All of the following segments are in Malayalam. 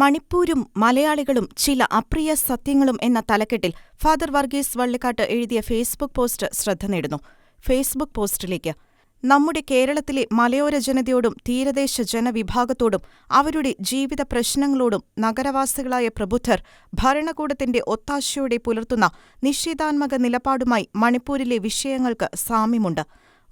മണിപ്പൂരും മലയാളികളും ചില അപ്രിയ സത്യങ്ങളും എന്ന തലക്കെട്ടിൽ ഫാദർ വർഗീസ് വള്ളിക്കാട്ട് എഴുതിയ ഫേസ്ബുക്ക് പോസ്റ്റ് ശ്രദ്ധ നേടുന്നു. ഫേസ്ബുക്ക് പോസ്റ്റിലേക്ക് നമ്മുടെ കേരളത്തിലെ മലയോര ജനതയോടും തീരദേശ ജനവിഭാഗത്തോടും അവരുടെ ജീവിത പ്രശ്നങ്ങളോടും നഗരവാസികളായ പ്രബുദ്ധർ ഭരണകൂടത്തിന്റെ ഒത്താശയോടെ പുലർത്തുന്ന നിഷേധാത്മക നിലപാടുമായി മണിപ്പൂരിലെ വിഷയങ്ങൾക്ക് സാമ്യമുണ്ട്.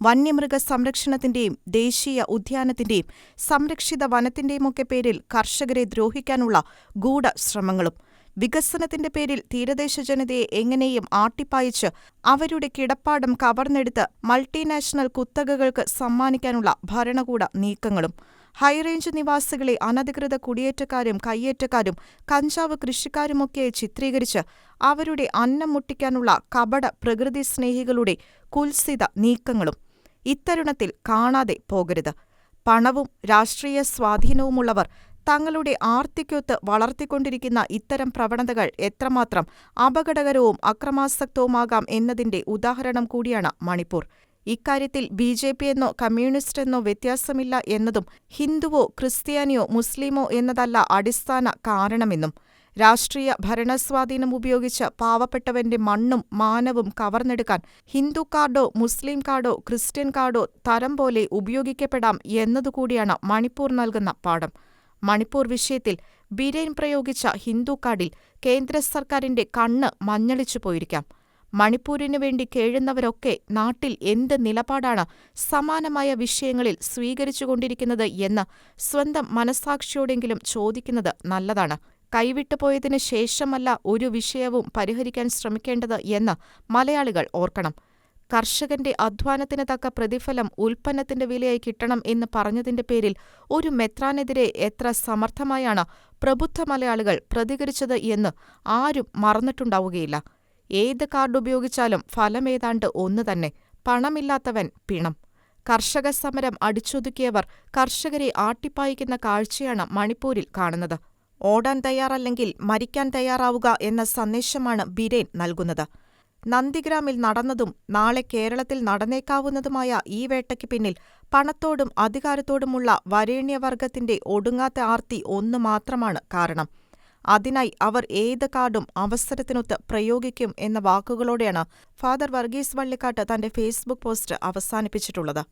വന്യമൃഗ സംരക്ഷണത്തിന്റെയും ദേശീയ ഉദ്യാനത്തിന്റെയും സംരക്ഷിത വനത്തിന്റെയുമൊക്കെ പേരിൽ കർഷകരെ ദ്രോഹിക്കാനുള്ള ഗൂഢശ്രമങ്ങളും. വികസനത്തിന്റെ പേരിൽ തീരദേശ ജനതയെ എങ്ങനെയും ആട്ടിപ്പായിച്ച് അവരുടെ കിടപ്പാടം കവർന്നെടുത്ത് മൾട്ടിനാഷണൽ കുത്തകകൾക്ക് സമ്മാനിക്കാനുള്ള ഭരണകൂട നീക്കങ്ങളും. ഹൈറേഞ്ച് നിവാസികളെ അനധികൃത കുടിയേറ്റക്കാരും കയ്യേറ്റക്കാരും കഞ്ചാവ് കൃഷിക്കാരുമൊക്കെ ചിത്രീകരിച്ച് അവരുടെ അന്നം മുട്ടിക്കാനുള്ള കപട പ്രകൃതി സ്നേഹികളുടെ കുത്സിത നീക്കങ്ങളും ഇത്തരുണത്തിൽ കാണാതെ പോകരുത്. പണവും രാഷ്ട്രീയ സ്വാധീനവുമുള്ളവർ തങ്ങളുടെ ആർത്തിക്കൊത്ത് വളർത്തിക്കൊണ്ടിരിക്കുന്ന ഇത്തരം പ്രവണതകൾ എത്രമാത്രം അപകടകരവും അക്രമാസക്തവുമാകാം എന്നതിന്റെ ഉദാഹരണം കൂടിയാണ് മണിപ്പൂർ. ഇക്കാര്യത്തിൽ ബി ജെ പിയെന്നോ കമ്മ്യൂണിസ്റ്റെന്നോ വ്യത്യാസമില്ല എന്നതും ഹിന്ദുവോ ക്രിസ്ത്യാനിയോ മുസ്ലിമോ എന്നതല്ല അടിസ്ഥാന കാരണമെന്നും രാഷ്ട്രീയ ഭരണസ്വാധീനം ഉപയോഗിച്ച് പാവപ്പെട്ടവന്റെ മണ്ണും മാനവും കവർന്നെടുക്കാൻ ഹിന്ദു കാർഡോ മുസ്ലിം കാർഡോ ക്രിസ്ത്യൻ കാർഡോ തരം പോലെ ഉപയോഗിക്കപ്പെടാം എന്നതുകൂടിയാണ് മണിപ്പൂർ നൽകുന്ന പാഠം. മണിപ്പൂർ വിഷയത്തിൽ ബിരേൻ പ്രയോഗിച്ച ഹിന്ദു കാർഡിൽ കേന്ദ്ര സർക്കാരിന്റെ കണ്ണ് മഞ്ഞളിച്ചു പോയിരിക്കാം. മണിപ്പൂരിനു വേണ്ടി കേഴുന്നവരൊക്കെ നാട്ടിൽ എന്ത് നിലപാടാണ് സമാനമായ വിഷയങ്ങളിൽ സ്വീകരിച്ചുകൊണ്ടിരിക്കുന്നത് എന്ന് സ്വന്തം മനസ്സാക്ഷിയോടെങ്കിലും ചോദിക്കുന്നത് നല്ലതാണ്. കൈവിട്ടുപോയതിനു ശേഷമല്ല ഒരു വിഷയവും പരിഹരിക്കാൻ ശ്രമിക്കേണ്ടത് എന്ന് മലയാളികൾ ഓർക്കണം. കർഷകന്റെ അധ്വാനത്തിന് തക്ക പ്രതിഫലം ഉൽപ്പന്നത്തിന്റെ വിലയായി കിട്ടണം എന്ന് പറഞ്ഞതിന്റെ പേരിൽ ഒരു മെത്രാനെതിരെ എത്ര സമർത്ഥമായാണ് പ്രബുദ്ധ മലയാളികൾ പ്രതികരിച്ചത് എന്ന് ആരും മറന്നിട്ടുണ്ടാവുകയില്ല. ഏത് കാർഡുപയോഗിച്ചാലും ഫലമേതാണ്ട് ഒന്നുതന്നെ. പണമില്ലാത്തവൻ പിണം. കർഷക സമരം അടിച്ചൊതുക്കിയവർ കർഷകരെ ആട്ടിപ്പായിക്കുന്ന കാഴ്ചയാണ് മണിപ്പൂരിൽ കാണുന്നത്. ഓടാൻ തയ്യാറല്ലെങ്കിൽ മരിക്കാൻ തയ്യാറാവുക എന്ന സന്ദേശമാണ് ബിരേൻ നൽകുന്നത്. നന്ദിഗ്രാമിൽ നടന്നതും നാളെ കേരളത്തിൽ നടന്നേക്കാവുന്നതുമായ ഈ വേട്ടയ്ക്ക് പിന്നിൽ പണത്തോടും അധികാരത്തോടുമുള്ള വരേണ്യവർഗത്തിന്റെ ഒടുങ്ങാത്ത ആർത്തി ഒന്നു മാത്രമാണ് കാരണം. അതിനായി അവർ ഏത് കാർഡും അവസരത്തിനൊത്ത് പ്രയോഗിക്കും എന്ന വാക്കുകളോടെയാണ് ഫാദർ വർഗീസ് വള്ളിക്കാട്ട് തന്റെ ഫേസ്ബുക്ക് പോസ്റ്റ് അവസാനിപ്പിച്ചിട്ടുള്ളത്.